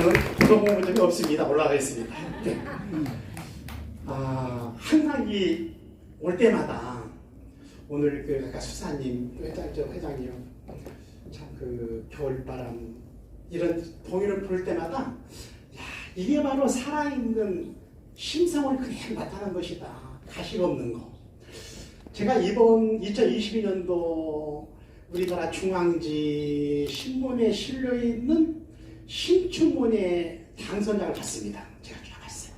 저는 들어본 적이 없습니다. 올라가 있습니다. 네. 아, 항상 이 올 때마다 오늘 그 아까 수사님 회장님 참 그 겨울바람 이런 동요를 부를 때마다 야 이게 바로 살아있는 심성을 그대로 나타낸 것이다. 가식 없는 거. 제가 이번 2022년도 우리나라 중앙지 신문에 실려 있는 신춘문예 당선장을 봤습니다. 제가 쫙 봤어요.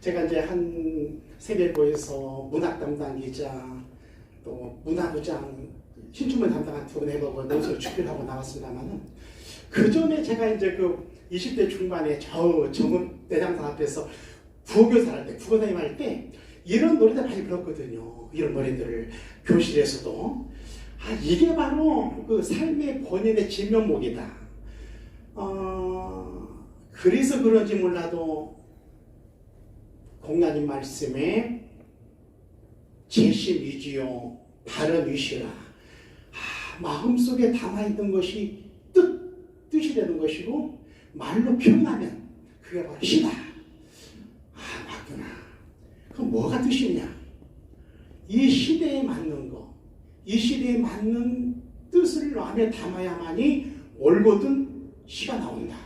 제가 이제 한 세계고에서 문학 담당 기자 또 문화부장 신춘문 담당한 두 분 해보고 논술 준비하고 나왔습니다만은 그 전에 제가 이제 그 20대 중반에 저 정은 대장상 앞에서 부교사를 할 때, 국어선임 할때 이런 노래들 많이 불렀거든요. 이런 노래들을 교실에서도. 아, 이게 바로 그 삶의 본연의 진면목이다. 어, 그래서 그런지 몰라도 공자님 말씀에 제심이지요 의시라. 아, 마음속에 담아있는 것이 뜻, 뜻이 되는 것이고 말로 표현하면 그게 바로 시다. 아 맞구나. 그럼 뭐가 뜻이냐? 이 시대에 맞는 거, 이 시대에 맞는 뜻을 마음에 담아야만이 올곧은 시가 나온다.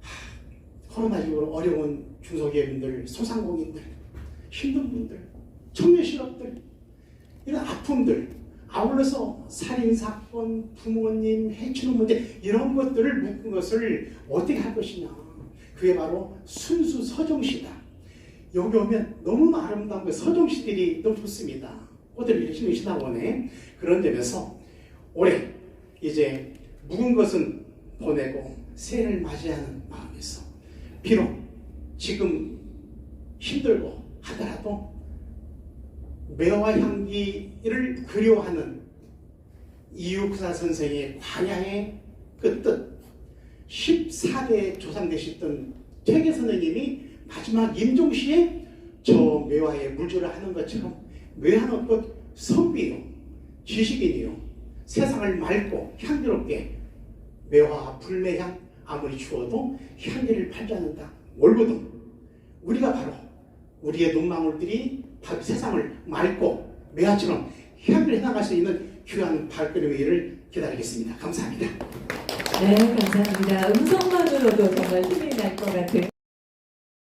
하, 코로나19로 어려운 중소기업인들, 소상공인들, 힘든 분들, 청년 실업들, 이런 아픔들, 아울러서 살인사건, 부모님 해치는 문제, 이런 것들을 묶은 것을 어떻게 할 것이냐. 그게 바로 순수 서정시다. 여기 오면 너무 아름다운 그 서정시들이 너무 좋습니다. 꽃들 열심히 신나보네. 그런 점에서 올해 이제 묵은 것은 보내고 새해를 맞이하는 마음에서 비록 지금 힘들고 하더라도 매화 향기를 그리워하는 이육사 선생의 광야의 그 뜻, 14대 조상 되셨던 퇴계 선생님이 마지막 임종시에 저 매화에 물질을 하는 것처럼 매화는 곧 선비요, 지식인이요, 세상을 맑고 향기롭게 매화 불매향 아무리 추워도 향기를 팔지 않는다. 올거든 우리가 바로 우리의 눈망울들이 세상을 맑고 매화처럼 향기를 해나갈 수 있는 귀한 발걸음의 일을 기다리겠습니다. 감사합니다. 네, 감사합니다. 음성만으로도 정말 힘이 날 것 같은